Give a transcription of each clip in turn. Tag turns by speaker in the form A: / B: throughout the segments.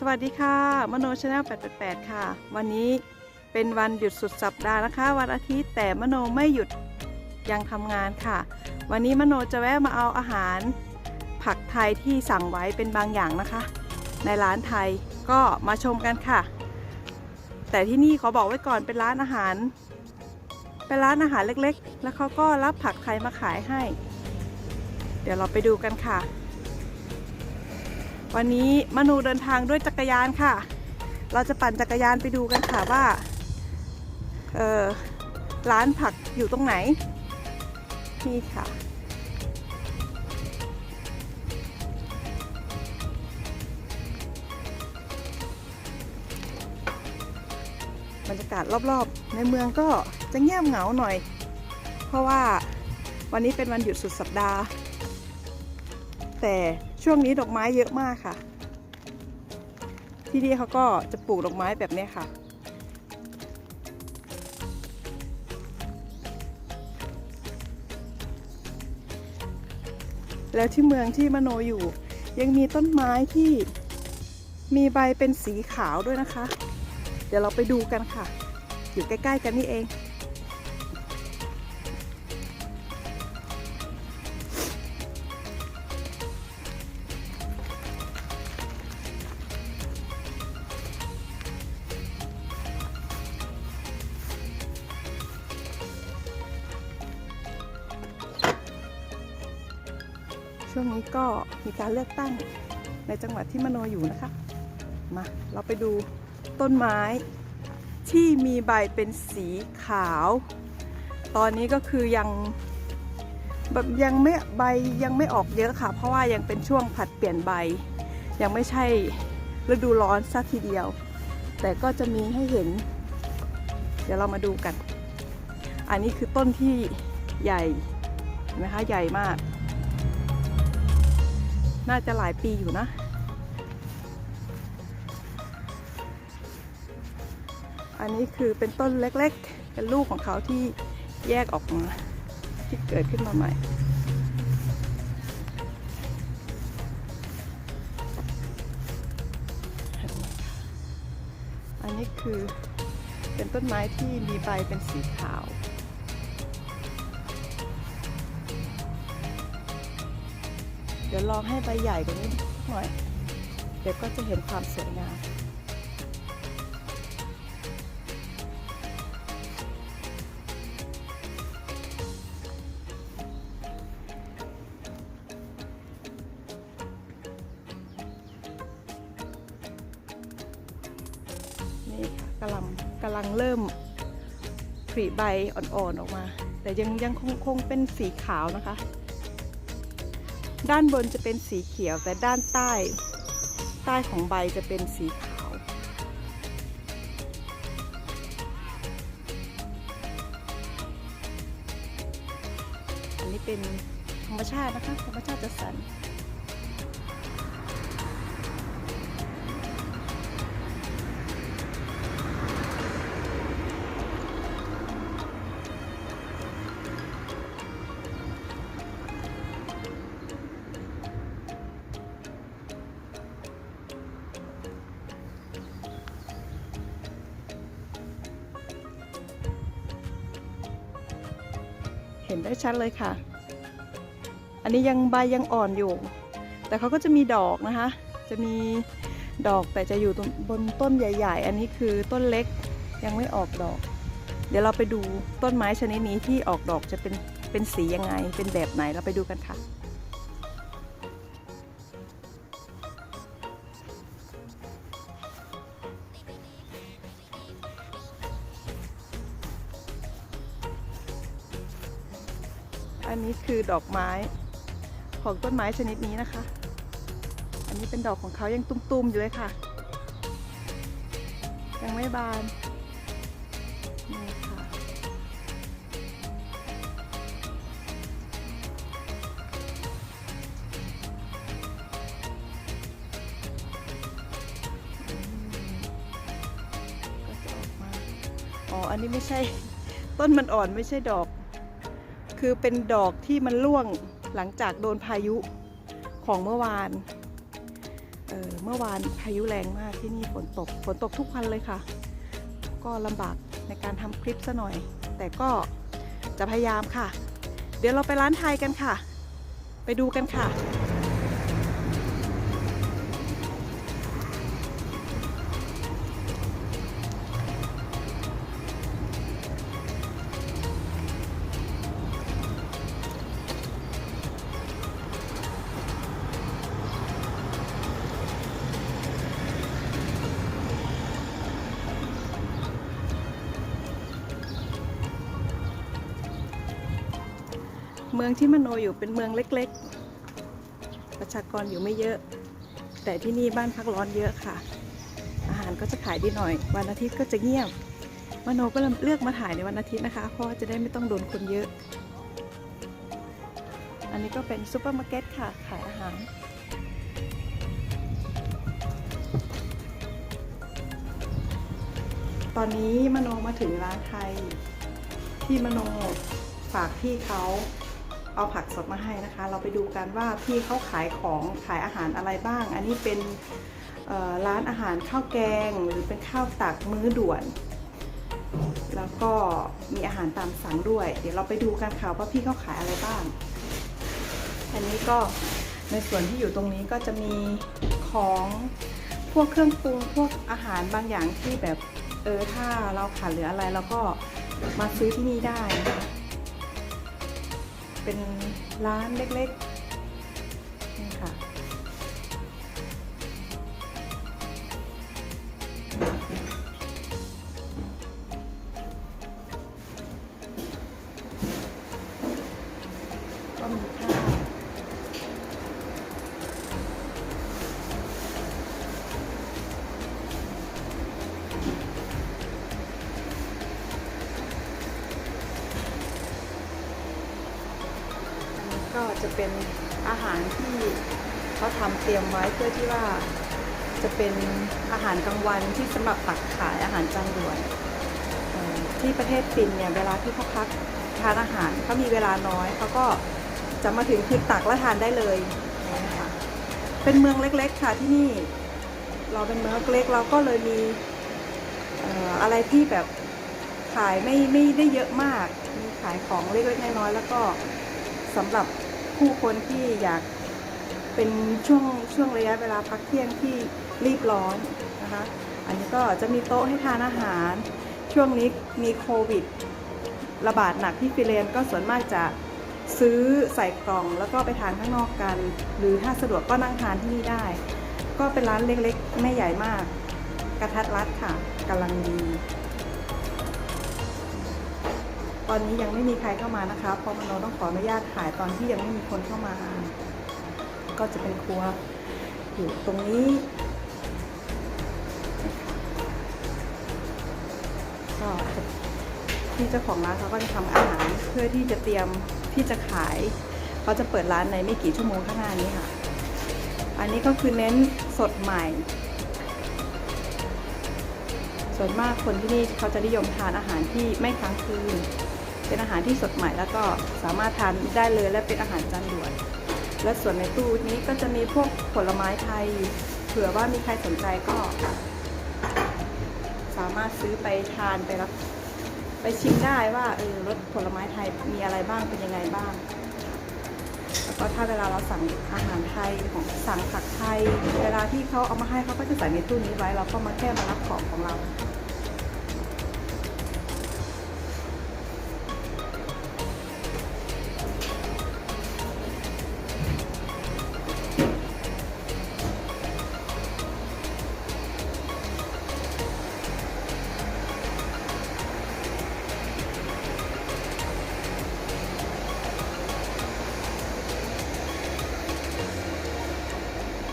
A: สวัสดีค่ะ มโนชาแนล888 ค่ะ วันนี้เป็นวันหยุดสุดสัปดาห์นะคะ วันอาทิตย์แต่มโนไม่หยุดยังทำงานค่ะ วันนี้มโนจะแวะมาเอาอาหาร ผักไทยที่สั่งไว้เป็นบางอย่างนะคะ ในร้านไทยก็มาชมกันค่ะ แต่ที่นี่ขาบอกไว้ก่อนเป็นร้านอาหาร เป็นร้านอาหารเล็กๆ แล้วเขาก็รับผักไทยมาขายให้ เดี๋ยวเราไปดูกันค่ะ วันนี้มนูเดินทางด้วยจักรยานค่ะ เราจะปั่นจักรยานไปดูกันค่ะว่า เออร้านผักอยู่ตรงไหน นี่ค่ะ บรรยากาศรอบๆ ในเมืองก็จะเงียบเหงาหน่อย เพราะว่าวันนี้เป็นวันหยุดสุดสัปดาห์ แต่ ช่วงนี้ดอกไม้เยอะมากค่ะ ที่นี่เขาก็จะปลูกดอกไม้แบบนี้ค่ะ แล้วที่เมืองที่มโนอยู่ ยังมีต้นไม้ที่มีใบเป็นสีขาวด้วยนะคะ เดี๋ยวเราไปดูกันค่ะ อยู่ใกล้ ๆ กันนี่เอง ช่วงนี้ก็มีการเลือกตั้งในจังหวัดที่มโนอยู่นะคะ มา เราไปดูต้นไม้ที่มีใบเป็นสีขาว ตอนนี้ก็คือยังแบบยังไม่ใบยังไม่ออกเยอะค่ะ เพราะว่ายังเป็นช่วงผัดเปลี่ยนใบ ยังไม่ใช่ฤดูร้อนสักทีเดียว แต่ก็จะมีให้เห็น เดี๋ยวเรามาดูกัน อันนี้คือต้นที่ใหญ่เห็นไหมคะใหญ่มาก น่าจะหลายปีอยู่นะ อันนี้คือเป็นต้นเล็กๆ เป็นลูกของเขาที่แยกออกมาที่เกิดขึ้นมาใหม่อันนี้คือเป็นต้นไม้ที่มีใบเป็นสีขาว เดี๋ยวลองให้ใบใหญ่กว่านี้หน่อย เดี๋ยวก็จะเห็นความสวยงามนี่ค่ะกำลังกำลังเริ่มผลิใบอ่อนๆออกมา แต่ยังยังคงคงเป็นสีขาวนะคะ ด้านบนจะเป็นสีเขียวแต่ด้านใต้ ใต้ของใบจะเป็นสีขาว อันนี้เป็นธรรมชาตินะคะธรรมชาติจัดสร นได้ชัดเลยค่ะ อันนี้ยังใบยังอ่อนอยู่ แต่เขาก็จะมีดอกนะคะ จะมีดอกแต่จะอยู่บนต้นใหญ่ ๆ อันนี้คือต้นเล็กยังไม่ออกดอก เดี๋ยวเราไปดูต้นไม้ชนิดนี้ที่ออกดอกจะเป็นเป็นสียังไง เป็นแบบไหนเราไปดูกันค่ะ อันนี้คือดอกไม้ของต้นไม้ชนิดนี้นะคะ อันนี้เป็นดอกของเขายังตุ้มๆอยู่เลยค่ะ ยังไม่บานนี่ค่ะอืมก็จะออกมา อ๋อ อันนี้ไม่ใช่ ต้นมันอ่อนไม่ใช่ดอก คือเป็นดอกที่มันร่วงหลังจากโดนพายุของเมื่อวานเออเมื่อวานพายุแรงมากที่นี่ฝนตกฝนตกทุกวันเลยค่ะ ก็ลำบากในการทำคลิปซะหน่อย แต่ก็จะพยายามค่ะ เดี๋ยวเราไปร้านไทยกันค่ะ ไปดูกันค่ะ เมืองที่มโนอยู่เป็นเมืองเล็ก ๆ ประชากรอยู่ไม่เยอะ แต่ที่นี่บ้านพักร้อนเยอะค่ะ อาหารก็จะขายดีหน่อย วันอาทิตย์ก็จะเงียบ มโนก็เลือกมาถ่ายในวันอาทิตย์นะคะ เพราะจะได้ไม่ต้องโดนคนเยอะ อันนี้ก็เป็นซูเปอร์มาร์เก็ตค่ะ ขายอาหารตอนนี้มโนมาถึงร้านไทยที่มโนฝากพี่เขา เอาผักสดมาให้นะคะ เราไปดูกันว่าพี่เขาขายของขายอาหารอะไรบ้าง อันนี้เป็นร้านอาหารข้าวแกงหรือเป็นข้าวตักมื้อด่วน แล้วก็มีอาหารตามสั่งด้วย เดี๋ยวเราไปดูกันค่ะว่าพี่เขาขายอะไรบ้าง อันนี้ก็ในส่วนที่อยู่ตรงนี้ก็จะมีของพวกเครื่องปรุงพวกอาหารบางอย่างที่แบบเออถ้าเราขาดเหลืออะไรเราก็มาซื้อที่นี่ได้ เป็นร้านเล็ก ก็จะเป็นอาหารที่เขาทำเตรียมไว้เพื่อที่ว่าจะเป็นอาหารกลางวันที่สำหรับตักขายอาหารจานด่วนที่ประเทศฟินเนี่ยเวลาที่เขาพักทานอาหารเขามีเวลาน้อยเขาก็จะมาถึงคือตักแล้วทานได้เลยอย่างนี้ค่ะเป็นเมืองเล็กๆค่ะที่นี่ เราเป็นเมืองเล็กเราก็เลยมีเอ่ออะไรที่แบบขายไม่ไม่ได้เยอะมาก มีขายของเล็กๆน้อยๆแล้วก็สำหรับ ผู้คนที่อยากเป็นช่วงช่วงระยะเวลาพักเที่ยงที่รีบร้อนนะคะ อันนี้ก็จะมีโต๊ะให้ทานอาหาร ช่วงนี้มีโควิด ระบาดหนักที่ฟิเลนซ์ก็ส่วนมากจะซื้อใส่กล่องแล้วก็ไปทานข้างนอกกัน หรือถ้าสะดวกก็นั่งทานที่นี่ได้ ก็เป็นร้านเล็กๆ ไม่ใหญ่มาก กระทัดรัดค่ะกำลังดี ตอนนี้ยังไม่มีใครเข้ามานะคะเพราะมโนต้องขออนุญาตถ่ายตอนที่ยังไม่มีคนเข้ามา ก็จะเป็นครัวอยู่ตรงนี้ก็ที่เจ้าของร้านเขาก็จะทำอาหารเพื่อที่จะเตรียมที่จะขายเขาจะเปิดร้านในไม่กี่ชั่วโมงข้างหน้านี้ค่ะ อันนี้ก็คือเน้นสดใหม่ ส่วนมากคนที่นี่เขาจะนิยมทานอาหารที่ไม่ค้างคืน เป็นอาหารที่สดใหม่แล้วก็สามารถทานได้เลยและเป็นอาหารจานด่วน และส่วนในตู้นี้ก็จะมีพวกผลไม้ไทย เผื่อว่ามีใครสนใจก็ สามารถซื้อไปทานไปรับไปชิมได้ว่าเออรสผลไม้ไทยมีอะไรบ้างเป็นยังไงบ้าง แล้วก็ถ้าเวลาเราสั่งอาหารไทยของสั่งผักไทย เวลาที่เขาเอามาให้เขาก็จะใส่ในตู้นี้ไว้เราก็มาแค่มารับของของเรา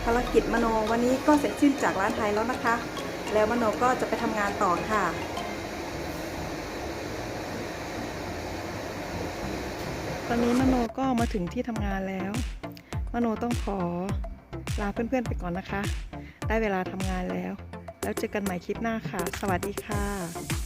A: ภารกิจมโนวันนี้ก็เสร็จสิ้นจากร้านไทยแล้วนะคะ แล้วมโนก็จะไปทำงานต่อค่ะตอนนี้มโนก็มาถึงที่ทำงานแล้ว มโนต้องขอลาเพื่อนๆไปก่อนนะคะ ได้เวลาทำงานแล้ว แล้วเจอกันใหม่คลิปหน้าค่ะ สวัสดีค่ะ